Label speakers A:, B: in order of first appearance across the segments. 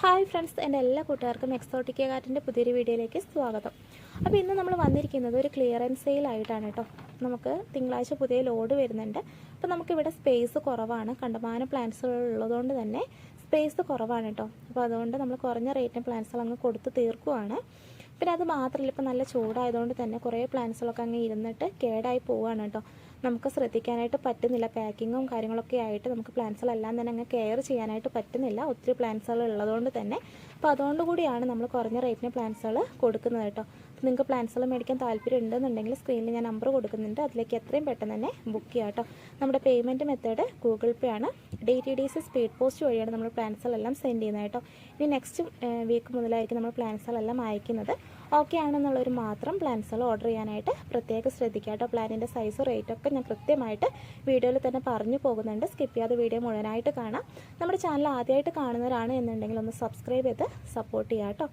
A: Hi friends എന്റെ എല്ലാ കൂട്ടുകാർക്കും എക്സോട്ടിക്ക കാറ്റിന്റെ പുതിയൊരു വീഡിയോയിലേക്ക് സ്വാഗതം. അപ്പോൾ ഇന്ന് നമ്മൾ വന്നിരിക്കുന്നത് ഒരു ക്ലിയറൻസ് സെയിലായിട്ടാണ് കേട്ടോ. നമുക്ക് തിങ്കളാഴ്ച പുതിയ ലോഡ് വരുന്നുണ്ട്. അപ്പോൾ നമുക്കിവിടെ സ്പേസ് കുറവാണ്. കണ്ടമാന പ്ലാന്റ്സുകൾ ഉള്ളതുകൊണ്ട് തന്നെ സ്പേസ് കുറവാണ് കേട്ടോ. അപ്പോൾ അതുകൊണ്ട് നമ്മൾ കുറഞ്ഞ റേറ്റിന് പ്ലാന്റ്സുകൾ അങ്ങ് കൊടുത്ത് തീർക്കുവാണ്. പിന്നെ അത് മാത്രമല്ല ഇപ്പോൾ നല്ല ചൂടായതുകൊണ്ട് തന്നെ കുറേ പ്ലാന്റ്സുകളൊക്കെ അങ്ങ് ഇരുന്നിട്ട് കേടായി പോവുകയാണ് കേട്ടോ. നമുക്ക് ശ്രദ്ധിക്കാനായിട്ട് പറ്റുന്നില്ല. പാക്കിങ്ങും കാര്യങ്ങളൊക്കെ ആയിട്ട് നമുക്ക് പ്ലാന്റ്സുകളെല്ലാം തന്നെ അങ്ങ് കെയർ ചെയ്യാനായിട്ട് പറ്റുന്നില്ല. ഒത്തിരി പ്ലാന്റ്സുകൾ ഉള്ളതുകൊണ്ട് തന്നെ. അപ്പോൾ അതുകൊണ്ട് കൂടിയാണ് നമ്മൾ കുറഞ്ഞ റേറ്റിന് പ്ലാന്റ്സുകൾ കൊടുക്കുന്നത് കേട്ടോ. നിങ്ങൾക്ക് പ്ലാന്റ്സുകൾ മേടിക്കാൻ താല്പര്യം ഉണ്ടെന്നുണ്ടെങ്കിൽ സ്ക്രീനിൽ ഞാൻ നമ്പർ കൊടുക്കുന്നുണ്ട്. അതിലേക്ക് എത്രയും പെട്ടെന്ന് തന്നെ ബുക്ക് ചെയ്യാം കേട്ടോ. നമ്മുടെ പേയ്മെന്റ് മെത്തേഡ് ഗൂഗിൾ പേ ആണ്. D T D C speed post വഴിയാണ് നമ്മൾ പ്ലാന്റ്സുകളെല്ലാം സെൻഡ് ചെയ്യുന്നത് കേട്ടോ. ഇനി നെക്സ്റ്റ് വീക്ക് മുതലായിരിക്കും നമ്മൾ പ്ലാന്റ്സുകളെല്ലാം അയക്കുന്നത്. ഓക്കെ ആണെന്നുള്ളവർ മാത്രം പ്ലാൻസുകൾ ഓർഡർ ചെയ്യാനായിട്ട് പ്രത്യേകം ശ്രദ്ധിക്കുക കേട്ടോ. പ്ലാനിന്റെ സൈസ് റേറ്റൊക്കെ ഞാൻ കൃത്യമായിട്ട് വീഡിയോയിൽ തന്നെ പറഞ്ഞു പോകുന്നുണ്ട്. സ്കിപ്പ് ചെയ്യാതെ വീഡിയോ മുഴുവനായിട്ട് കാണാം. നമ്മുടെ ചാനൽ ആദ്യമായിട്ട് കാണുന്നവരാണ് എന്നുണ്ടെങ്കിൽ ഒന്ന് സബ്സ്ക്രൈബ് ചെയ്ത് സപ്പോർട്ട് ചെയ്യാം കേട്ടോ.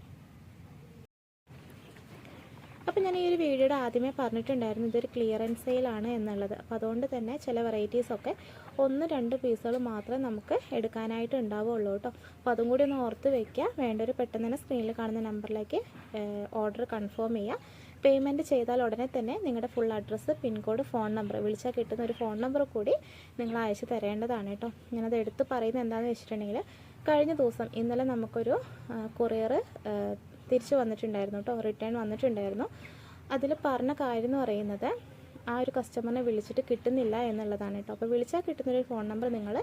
A: അപ്പോൾ ഞാൻ ഈ ഒരു വീഡിയോയുടെ ആദ്യമേ പറഞ്ഞിട്ടുണ്ടായിരുന്നു ഇതൊരു ക്ലിയറൻസ് സെയിലാണ് എന്നുള്ളത്. അപ്പോൾ അതുകൊണ്ട് തന്നെ ചില വെറൈറ്റീസൊക്കെ ഒന്ന് രണ്ട് പീസുകൾ മാത്രമേ നമുക്ക് എടുക്കാനായിട്ട് ഉണ്ടാവുള്ളൂ കേട്ടോ. അപ്പോൾ അതും കൂടി ഒന്ന് ഓർത്ത് വയ്ക്കുക വേണ്ടൊരു പെട്ടെന്ന് തന്നെ സ്ക്രീനിൽ കാണുന്ന നമ്പറിലേക്ക് ഓർഡർ കൺഫേം ചെയ്യുക. പേയ്മെന്റ് ചെയ്താൽ ഉടനെ തന്നെ നിങ്ങളുടെ full address pincode phone number വിളിച്ചാൽ കിട്ടുന്ന ഒരു ഫോൺ നമ്പർ കൂടി നിങ്ങൾ അയച്ചു തരേണ്ടതാണ് കേട്ടോ. ഞാനത് എടുത്ത് പറയുന്നത് എന്താണെന്ന് വെച്ചിട്ടുണ്ടെങ്കിൽ കഴിഞ്ഞ ദിവസം ഇന്നലെ നമുക്കൊരു കൊറിയർ തിരിച്ചു വന്നിട്ടുണ്ടായിരുന്നു കേട്ടോ റിട്ടേൺ വന്നിട്ടുണ്ടായിരുന്നു. അതിൽ പറഞ്ഞ കാര്യം എന്ന് പറയുന്നത് ആ ഒരു കസ്റ്റമറിനെ വിളിച്ചിട്ട് കിട്ടുന്നില്ല എന്നുള്ളതാണ് കേട്ടോ. അപ്പോൾ വിളിച്ചാൽ കിട്ടുന്നൊരു ഫോൺ നമ്പർ നിങ്ങൾ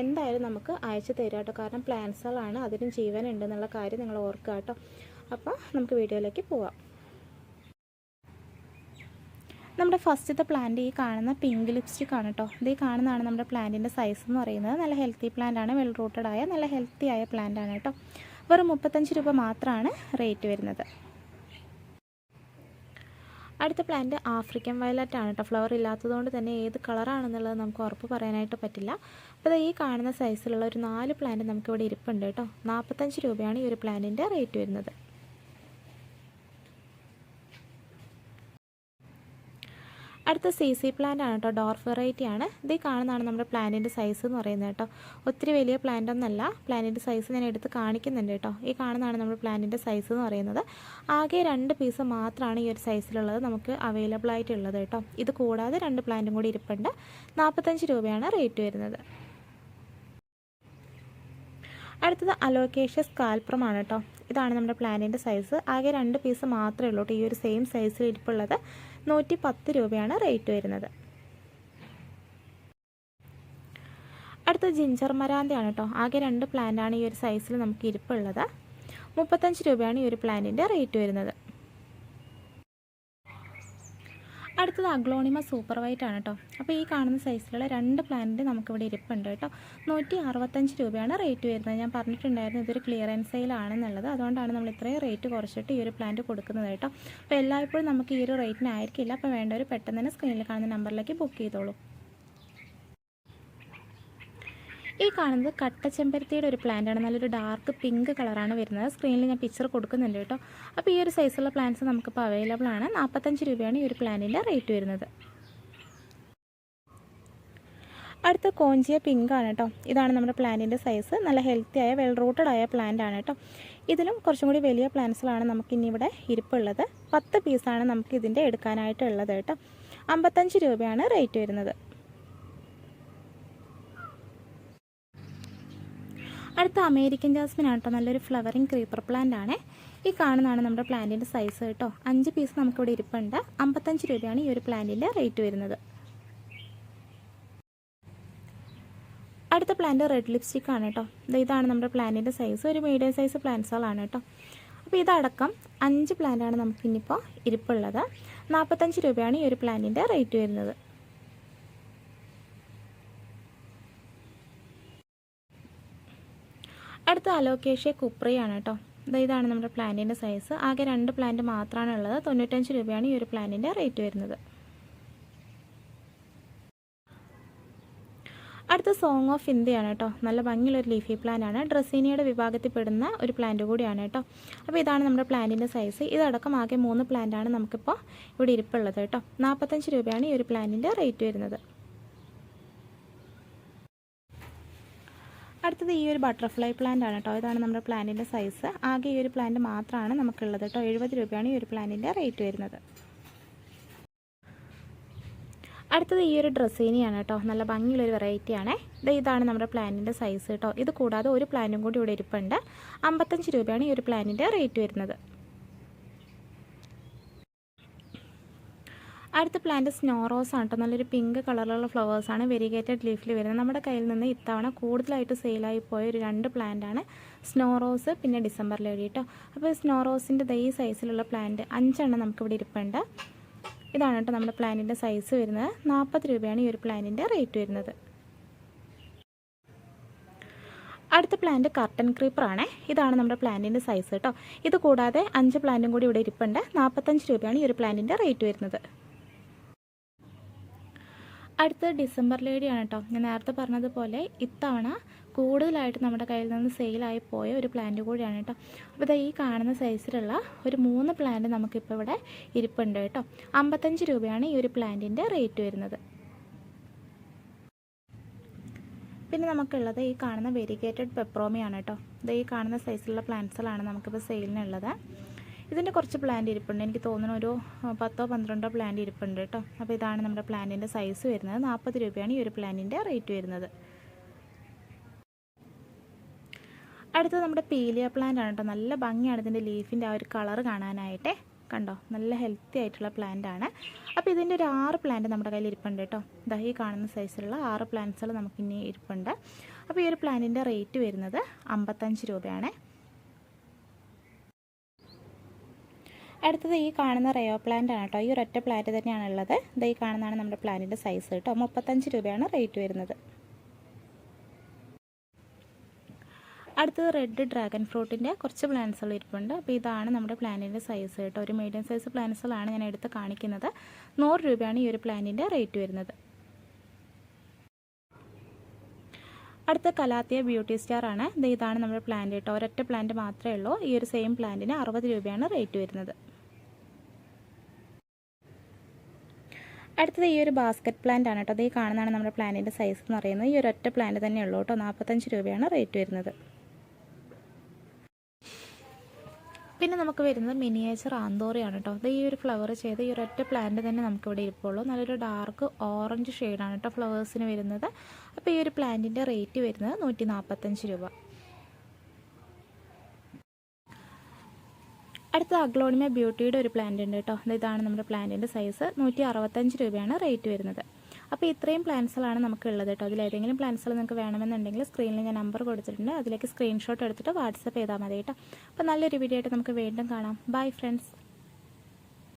A: എന്തായാലും നമുക്ക് അയച്ചു തരിക കേട്ടോ. കാരണം പ്ലാൻസുകളാണ് അതിനും ജീവനുണ്ട് എന്നുള്ള കാര്യം നിങ്ങൾ ഓർക്കുക കേട്ടോ. അപ്പോൾ നമുക്ക് വീഡിയോയിലേക്ക് പോവാം. നമ്മുടെ ഫസ്റ്റത്തെ പ്ലാന്റ് ഈ കാണുന്ന പിങ്ക് ലിപ്സ്റ്റിക് ആണ് കേട്ടോ. ഇത് ഈ കാണുന്നതാണ് നമ്മുടെ പ്ലാന്റിന്റെ സൈസ് എന്ന് പറയുന്നത്. നല്ല ഹെൽത്തി പ്ലാന്റ് ആണ് വെൽ റൂട്ടഡ് ആയ നല്ല ഹെൽത്തി ആയ പ്ലാന്റ് ആണ് കേട്ടോ. വെറും മുപ്പത്തഞ്ച് രൂപ മാത്രമാണ് റേറ്റ് വരുന്നത്. അടുത്ത പ്ലാന്റ് ആഫ്രിക്കൻ വയലറ്റ് ആണ് കേട്ടോ. ഫ്ലവർ ഇല്ലാത്തതുകൊണ്ട് തന്നെ ഏത് കളറാണെന്നുള്ളത് നമുക്ക് ഉറപ്പ് പറയാനായിട്ട് പറ്റില്ല. അപ്പോൾ ഈ കാണുന്ന സൈസിലുള്ള ഒരു നാല് പ്ലാന്റ് നമുക്കിവിടെ ഇരിപ്പുണ്ട് കേട്ടോ. നാൽപ്പത്തഞ്ച് രൂപയാണ് ഈ ഒരു പ്ലാന്റിന്റെ റേറ്റ് വരുന്നത്. അടുത്ത സി സി പ്ലാന്റ് ആണ് കേട്ടോ. ഡോർഫ് വെറൈറ്റി ആണ്. ഇത് കാണുന്നതാണ് നമ്മുടെ പ്ലാന്റിന്റെ സൈസ് എന്ന് പറയുന്നത് കേട്ടോ. ഒത്തിരി വലിയ പ്ലാന്റ് ഒന്നല്ല പ്ലാന്റിന്റെ സൈസ് ഞാൻ എടുത്ത് കാണിക്കുന്നുണ്ട് കേട്ടോ. ഈ കാണുന്നതാണ് നമ്മുടെ പ്ലാന്റിന്റെ സൈസ് എന്ന് പറയുന്നത്. ആകെ രണ്ട് പീസ് മാത്രമാണ് ഈ ഒരു സൈസിലുള്ളത് നമുക്ക് അവൈലബിൾ ആയിട്ടുള്ളത് കേട്ടോ. ഇത് കൂടാതെ രണ്ട് പ്ലാന്റും കൂടി ഇരിപ്പുണ്ട്. നാൽപ്പത്തഞ്ച് രൂപയാണ് റേറ്റ് വരുന്നത്. അടുത്തത് അലോക്കേഷ്യസ് കാൽപ്രമാണ് കേട്ടോ. ഇതാണ് നമ്മുടെ പ്ലാന്റിന്റെ സൈസ് ആകെ രണ്ട് പീസ് മാത്രമേ ഉള്ളൂ കേട്ടോ ഈ ഒരു സെയിം സൈസിൽ ഇരിപ്പുള്ളത്. നൂറ്റി പത്ത് രൂപയാണ് റേറ്റ് വരുന്നത്. അടുത്ത ജിഞ്ചർ മരാന്തയാണ് കേട്ടോ ആകെ രണ്ട് പ്ലാന്റാണ് ഈ ഒരു സൈസിൽ നമുക്ക് ഇരിപ്പുള്ളത്. മുപ്പത്തഞ്ച് രൂപയാണ് ഈ ഒരു പ്ലാന്റിന്റെ റേറ്റ് വരുന്നത്. അടുത്തത് അഗ്ലോണിമ സൂപ്പർ വൈറ്റ് ആണ് കേട്ടോ. അപ്പോൾ ഈ കാണുന്ന സൈസിലുള്ള രണ്ട് പ്ലാന്റ് നമുക്കിവിടെ ഇരിപ്പുണ്ട് കേട്ടോ. നൂറ്റി അറുപത്തഞ്ച് രൂപയാണ് റേറ്റ് വരുന്നത്. ഞാൻ പറഞ്ഞിട്ടുണ്ടായിരുന്നു ഇതൊരു ക്ലിയറൻസ് സെയിലാണെന്നുള്ളത് അതുകൊണ്ടാണ് നമ്മൾ ഇത്രയും റേറ്റ് കുറച്ചിട്ട് ഈ ഒരു പ്ലാന്റ് കൊടുക്കുന്നത് കേട്ടോ. അപ്പോൾ എല്ലായ്പ്പോഴും നമുക്ക് ഈ ഒരു റേറ്റിനായിരിക്കില്ല അപ്പോൾ വേണ്ടവർ പെട്ടെന്ന് തന്നെ സ്ക്രീനിൽ കാണുന്ന നമ്പറിലേക്ക് ബുക്ക് ചെയ്തോളൂ. ഈ കാണുന്നത് കട്ടച്ചെമ്പരത്തിയുടെ ഒരു പ്ലാന്റ് ആണ്. നല്ലൊരു ഡാർക്ക് പിങ്ക് കളറാണ് വരുന്നത്. സ്ക്രീനിൽ ഞാൻ പിക്ചർ കൊടുക്കുന്നുണ്ട് കേട്ടോ. അപ്പോൾ ഈ ഒരു സൈസുള്ള പ്ലാന്റ്സ് നമുക്കിപ്പോൾ അവൈലബിൾ ആണ്. നാൽപ്പത്തഞ്ച് രൂപയാണ് ഈ ഒരു പ്ലാന്റിന്റെ റേറ്റ് വരുന്നത്. അടുത്ത കോഞ്ചിയ പിങ്ക് ആണ് കേട്ടോ. ഇതാണ് നമ്മുടെ പ്ലാന്റിന്റെ സൈസ് നല്ല ഹെൽത്തി ആയ വെൽ റൂട്ടഡ് ആയ പ്ലാന്റ് ആണ് കേട്ടോ. ഇതിലും കുറച്ചും കൂടി വലിയ പ്ലാന്റ്സിലാണ് ഇവിടെ ഇരിപ്പുള്ളത്. പത്ത് പീസാണ് നമുക്ക് ഇതിന്റെ എടുക്കാനായിട്ടുള്ളത് കേട്ടോ. അമ്പത്തഞ്ച് രൂപയാണ് റേറ്റ് വരുന്നത്. അടുത്ത അമേരിക്കൻ ജാസ്മിൻ ആണ് കേട്ടോ നല്ലൊരു ഫ്ലവറിങ് ക്രീപ്പർ പ്ലാന്റ് ആണ്. ഈ കാണുന്നതാണ് നമ്മുടെ പ്ലാന്റിന്റെ സൈസ് കേട്ടോ അഞ്ച് പീസ് നമുക്കിവിടെ ഇരിപ്പുണ്ട്. അമ്പത്തഞ്ച് രൂപയാണ് ഈ ഒരു പ്ലാന്റിന്റെ റേറ്റ് വരുന്നത്. അടുത്ത പ്ലാന്റ് റെഡ് ലിപ്സ്റ്റിക് ആണ് കേട്ടോ ഇതാണ് നമ്മുടെ പ്ലാന്റിന്റെ സൈസ് ഒരു മീഡിയം സൈസ് പ്ലാന്റ്സുകളാണ് കേട്ടോ അപ്പോൾ ഇതടക്കം അഞ്ച് പ്ലാന്റാണ് നമുക്കിന്നിപ്പോൾ ഇരിപ്പുള്ളത്. നാൽപ്പത്തഞ്ച് രൂപയാണ് ഈ ഒരു പ്ലാന്റിന്റെ റേറ്റ് വരുന്നത്. അടുത്ത അലോക്കേഷ്യ കുപ്രിയാണ് കേട്ടോ. ഇതാണ് നമ്മുടെ പ്ലാന്റിന്റെ സൈസ് ആകെ രണ്ട് പ്ലാന്റ് മാത്രമാണ് ഉള്ളത് തൊണ്ണൂറ്റഞ്ച് രൂപയാണ് ഈ ഒരു പ്ലാന്റിന്റെ റേറ്റ് വരുന്നത്. അടുത്ത സോങ് ഓഫ് ഇന്ത്യയാണ് കേട്ടോ. നല്ല ഭംഗിയുള്ളൊരു ലീഫി പ്ലാൻ ആണ്. ഡ്രസ്സീനിയുടെ വിഭാഗത്തിൽ പെടുന്ന ഒരു പ്ലാന്റ് കൂടിയാണ് കേട്ടോ. അപ്പോൾ ഇതാണ് നമ്മുടെ പ്ലാന്റിന്റെ സൈസ് ഇതടക്കം ആകെ മൂന്ന് പ്ലാന്റാണ് നമുക്കിപ്പോൾ ഇവിടെ ഇരിപ്പുള്ളത് കേട്ടോ. നാൽപ്പത്തഞ്ച് രൂപയാണ് ഈ ഒരു പ്ലാന്റിന്റെ റേറ്റ് വരുന്നത്. അടുത്തത് ഈ ഒരു ബട്ടർഫ്ലൈ പ്ലാന്റ് ആണ് കേട്ടോ ഇതാണ് നമ്മുടെ പ്ലാന്റിന്റെ സൈസ് ആകെ ഈ ഒരു പ്ലാന്റ് മാത്രമാണ് നമുക്കുള്ളത് കേട്ടോ എഴുപത് രൂപയാണ് ഈ ഒരു പ്ലാന്റിന്റെ റേറ്റ് വരുന്നത്. അടുത്തത് ഈ ഒരു ഡ്രസ്സേനിയാണ് കേട്ടോ നല്ല ഭംഗിയുള്ളൊരു വെറൈറ്റിയാണ് ഇത് ഇതാണ് നമ്മുടെ പ്ലാന്റിന്റെ സൈസ് കേട്ടോ ഇത് കൂടാതെ ഒരു പ്ലാന്റും കൂടി ഇവിടെ ഇരിപ്പുണ്ട്. അമ്പത്തഞ്ച് രൂപയാണ് ഈ ഒരു പ്ലാന്റിന്റെ റേറ്റ് വരുന്നത്. അടുത്ത പ്ലാന്റ് സ്നോ റോസ് ആണ് കേട്ടോ നല്ലൊരു പിങ്ക് കളറിലുള്ള ഫ്ലവേഴ്സാണ് വെരിഗേറ്റഡ് ലീഫിൽ വരുന്നത്. നമ്മുടെ കയ്യിൽ നിന്ന് ഇത്തവണ കൂടുതലായിട്ട് സെയിലായി പോയ ഒരു രണ്ട് പ്ലാന്റ് ആണ് സ്നോ റോസ് പിന്നെ ഡിസംബറിൽ ലേഡി കേട്ടോ അപ്പോൾ സ്നോ റോസിന്റെ ഈ സൈസിലുള്ള പ്ലാന്റ് അഞ്ചെണ്ണം നമുക്കിവിടെ ഇരിപ്പുണ്ട്. ഇതാണ് കേട്ടോ നമ്മുടെ പ്ലാന്റിന്റെ സൈസ് വരുന്നത്. നാൽപ്പത് രൂപയാണ് ഈ ഒരു പ്ലാന്റിന്റെ റേറ്റ് വരുന്നത്. അടുത്ത പ്ലാന്റ് കർട്ടൻ ക്രീപ്പർ ആണ്. ഇതാണ് നമ്മുടെ പ്ലാന്റിന്റെ സൈസ് കേട്ടോ. ഇത് കൂടാതെ അഞ്ച് പ്ലാന്റും കൂടി ഇവിടെ ഇരിപ്പുണ്ട്. നാൽപ്പത്തഞ്ച് രൂപയാണ് ഈ ഒരു പ്ലാന്റിന്റെ റേറ്റ് വരുന്നത്. അടുത്തത് ഡിസംബർ ലേഡിയാണ് കേട്ടോ ഞാൻ നേരത്തെ പറഞ്ഞതുപോലെ ഇത്തവണ കൂടുതലായിട്ട് നമ്മുടെ കയ്യിൽ നിന്ന് സെയിലായി പോയ ഒരു പ്ലാന്റ് കൂടിയാണ് കേട്ടോ അപ്പോൾ ഇതാ ഈ കാണുന്ന സൈസിലുള്ള ഒരു മൂന്ന് പ്ലാന്റ് നമുക്കിപ്പോൾ ഇവിടെ ഇരിപ്പുണ്ട് കേട്ടോ അമ്പത്തഞ്ച് രൂപയാണ് ഈ ഒരു പ്ലാന്റിന്റെ റേറ്റ് വരുന്നത്. പിന്നെ നമുക്കുള്ളത് ഈ കാണുന്ന വെരിഗേറ്റഡ് പെപ്രോമിയാണ് കേട്ടോ ഇത് ഈ കാണുന്ന സൈസിലുള്ള പ്ലാന്റ്സുകളാണ് നമുക്കിപ്പോൾ സെയിലിനുള്ളത് ഇതിന്റെ കുറച്ച് പ്ലാന്റ് ഇരിപ്പുണ്ട്. എനിക്ക് തോന്നുന്നു ഒരു പത്തോ പന്ത്രണ്ടോ പ്ലാന്റ് ഇരിപ്പുണ്ട് കേട്ടോ. അപ്പോൾ ഇതാണ് നമ്മുടെ പ്ലാന്റിന്റെ സൈസ് വരുന്നത്. നാൽപ്പത് രൂപയാണ് ഈ ഒരു പ്ലാന്റിന്റെ റേറ്റ് വരുന്നത്. അടുത്തത് നമ്മുടെ പീലിയ പ്ലാന്റ് ആണ് കേട്ടോ. നല്ല ഭംഗിയാണ് ഇതിന്റെ ലീഫിന്റെ ആ ഒരു കളർ കാണാനായിട്ട്. കണ്ടോ? നല്ല ഹെൽത്തി ആയിട്ടുള്ള പ്ലാന്റ് ആണ്. അപ്പോൾ ഇതിന്റെ ഒരു ആറ് പ്ലാന്റ് നമ്മുടെ കയ്യിൽ ഇരിപ്പുണ്ട് കേട്ടോ. ദഹി കാണുന്ന സൈസിലുള്ള ആറ് പ്ലാന്റ്സുകൾ നമുക്കിനി ഇരിപ്പുണ്ട്. അപ്പോൾ ഈ ഒരു പ്ലാന്റിന്റെ റേറ്റ് വരുന്നത് അമ്പത്തഞ്ച് രൂപയാണ്. അടുത്തത് ഈ കാണുന്ന റയോ പ്ലാന്റ് ആണ് കേട്ടോ. ഈ ഒരൊറ്റ പ്ലാന്റ് തന്നെയാണ് ഉള്ളത്. ഇത് ഈ കാണുന്നതാണ് നമ്മുടെ പ്ലാന്റിന്റെ സൈസ് കേട്ടോ. മുപ്പത്തഞ്ച് രൂപയാണ് റേറ്റ് വരുന്നത്. അടുത്തത് റെഡ് ഡ്രാഗൺ ഫ്രൂട്ടിന്റെ കുറച്ച് പ്ലാന്റ്സുകൾ ഇരിപ്പുണ്ട്. അപ്പോൾ ഇതാണ് നമ്മുടെ പ്ലാന്റിന്റെ സൈസ് കേട്ടോ. ഒരു മീഡിയം സൈസ് പ്ലാന്റ്സുകളാണ് ഞാൻ എടുത്ത് കാണിക്കുന്നത്. നൂറ് രൂപയാണ് ഈ ഒരു പ്ലാന്റിന്റെ റേറ്റ് വരുന്നത്. അടുത്ത കലാത്തിയ ബ്യൂട്ടി സ്റ്റാർ ആണ്. ഇത് ഇതാണ് നമ്മുടെ പ്ലാന്റ് കേട്ടോ. ഒരൊറ്റ പ്ലാന്റ് മാത്രമേ ഉള്ളൂ. ഈ ഒരു സെയിം പ്ലാന്റിന് അറുപത് രൂപയാണ് റേറ്റ് വരുന്നത്. അടുത്തത് ഈ ഒരു ബാസ്ക്കറ്റ് പ്ലാന്റ് ആണ് കേട്ടോ. അത് ഈ കാണുന്നതാണ് നമ്മുടെ പ്ലാന്റിന്റെ സൈസ് എന്ന് പറയുന്നത്. ഈ ഒരു ഒറ്റ പ്ലാന്റ് തന്നെ ഉള്ളൂ കേട്ടോ. നാൽപ്പത്തഞ്ച് രൂപയാണ് റേറ്റ് വരുന്നത്. പിന്നെ നമുക്ക് വരുന്നത് മിനിയേച്ചർ ആന്തോറിയാണ് കേട്ടോ. അത് ഈ ഒരു ഫ്ലവർ ചെയ്ത് ഈ ഒറ്റ പ്ലാന്റ് തന്നെ നമുക്കിവിടെ ഇരിപ്പുള്ളൂ. നല്ലൊരു ഡാർക്ക് ഓറഞ്ച് ഷെയ്ഡാണ് കേട്ടോ ഫ്ലവേഴ്സിന് വരുന്നത്. അപ്പോൾ ഈ ഒരു പ്ലാന്റിന്റെ റേറ്റ് വരുന്നത് നൂറ്റി രൂപ. അടുത്ത അഗ്ലോണിമ ബ്യൂട്ടിയുടെ ഒരു പ്ലാന്റ് ഉണ്ട് കേട്ടോ. ഇതാണ് നമ്മുടെ പ്ലാന്റിന്റെ സൈസ് നൂറ്റി അറുപത്തഞ്ച് രൂപയാണ് റേറ്റ് വരുന്നത്. അപ്പോൾ ഇത്രയും പ്ലാൻസുകളാണ് നമുക്ക് ഉള്ളത് കേട്ടോ. അതിൽ ഏതെങ്കിലും പ്ലാൻസുകൾ നിങ്ങൾക്ക് വേണമെന്നുണ്ടെങ്കിൽ സ്ക്രീനിൽ ഞാൻ നമ്പർ കൊടുത്തിട്ടുണ്ട്. അതിലേക്ക് സ്ക്രീൻഷോട്ട് എടുത്തിട്ട് വാട്സപ്പ് ചെയ്താൽ മതി കേട്ടോ. അപ്പോൾ നല്ലൊരു വീഡിയോ ആയിട്ട് നമുക്ക് വീണ്ടും കാണാം. Bye friends